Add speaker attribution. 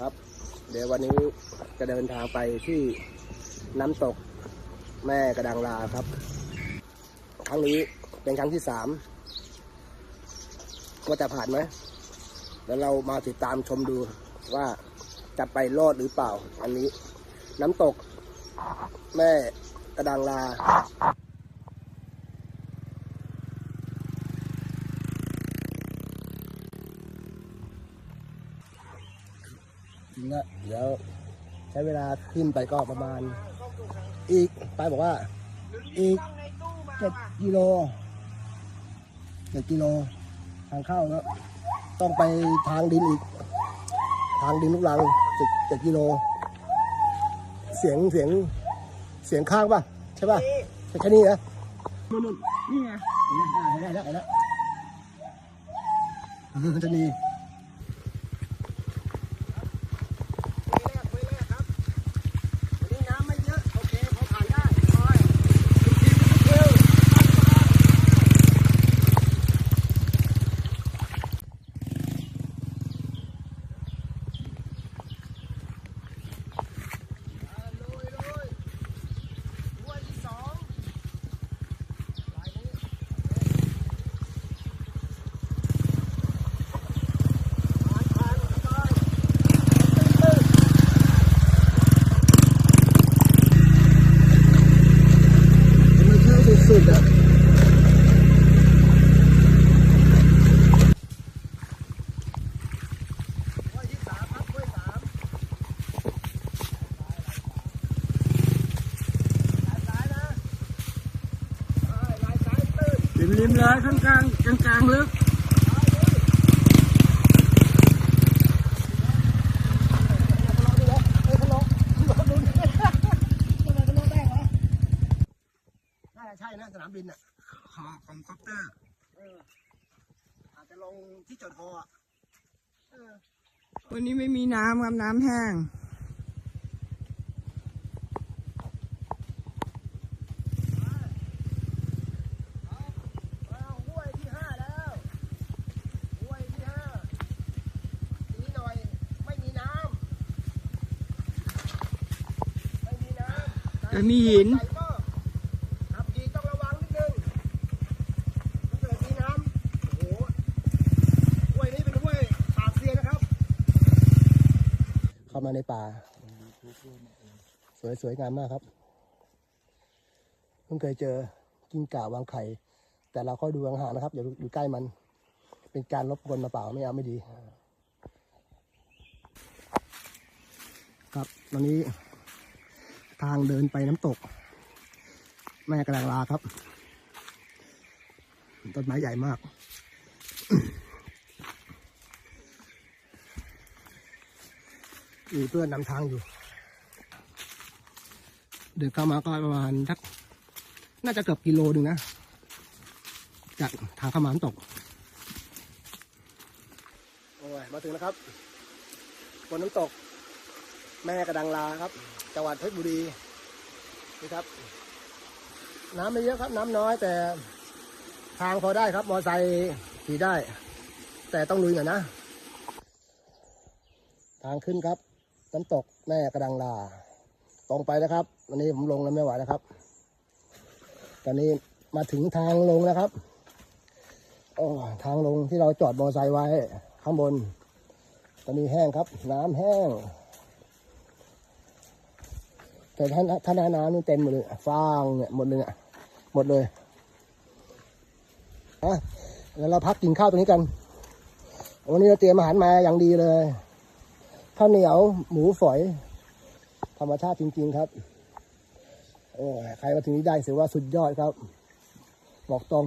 Speaker 1: ครับ เดี๋ยววันนี้จะเดินทางไปที่น้ำตกแม่กระดังลาครับ ครั้งนี้เป็นครั้งที่สามว่าจะผ่านไหมแล้วเรามาติดตามชมดูว่าจะไปรอดหรือเปล่า อันนี้ น้ำตก แม่กระดังลา นะเดี๋ยวใช้เวลาขึ้นไปก็ประมาณ อีกไปบอกว่า อีกเจ็ดกิโลเจ็ดกิโลทางเข้าแล้วต้องไปทางดินอีก ทางดินลูกลังเจ็ดเจ็ดกิโล เสียงเสียงเสียงข้างป่ะใช่ป่ะใช่แค่นี้นะนู่นนู่น
Speaker 2: นี่ไง
Speaker 1: เห็นแล้วเห็นแล้วเห็นแล้วจะมีมันเข้าสุดๆอะ
Speaker 2: ริมริมๆเลยข้างกลางกลางกลางๆลึก
Speaker 1: น่าจะใช่นะสนามบินอะ
Speaker 2: ขอของคอปเตอร์
Speaker 1: อาจจะลงที่จอดฮออะ
Speaker 2: วันนี้ไม่มีน้ำครับน้ำแห้ง
Speaker 1: ห้วยที่ห้าแล้วห้วยที่ห้าทีนี้หน่อย ไม่มีน้ำ ไม่มีน้ำ
Speaker 2: แต่มีหิน
Speaker 1: ใส่ก็ขับขี่ต้องระวังนิดนึงถ้าเกิดมีน้ำโอ้โหห้วยนี้เป็นห้วยปากเซียนนะครับ เข้ามาในป่า สวยสวยงามมากครับเพิ่งเคยเจอกิ้งก่าวางไข่ แต่เราค่อยดูห่างๆนะครับอย่าอยู่ใกล้มัน เป็นการรบกวนมาเปล่าไม่เอาไม่ดี ครับตอนนี้ ทางเดินไปน้ำตก แม่กระดังลาครับ ต้นไม้ใหญ่มาก มีเพื่อนนำทางอยู่ เดินเข้ามาก็ประมาณสักน่าจะเกือบกิโลหนึ่งนะ จากทางข้ามาน้ำตก โอ้ย มาถึงแล้วครับบนน้ำตก แม่กระดังลาครับ จังหวัดเพชรบุรีนี่ครับ น้ำไม่เยอะครับ น้ำน้อยแต่ทางพอได้ครับมอไซค์ขี่ได้ แต่ต้องลุยหน่อยนะ ทางขึ้นครับ น้ำตกแม่กระดังลา ตรงไปนะครับ วันนี้ผมลงแล้วไม่ไหวแล้วครับ ตอนนี้มาถึงทางลงแล้วครับโอ้ทางลงที่เราจอดมอไซค์ไว้ข้างบน ตอนนี้แห้งครับ น้ำแห้ง แต่ท่านท่านน้ำนี่เต็มหมดเลยฟางเนี่ยหมดเลยเนี่ยหมดเลยอะแล้วเราพักกินข้าวตรงนี้กัน วันนี้เราเตรียมอาหารมาอย่างดีเลยข้าวเหนียวหมูฝอย ธรรมชาติจริง ๆครับ โอ้ใครมาถึงนี้ได้ถือว่าสุดยอดครับ บอกตรง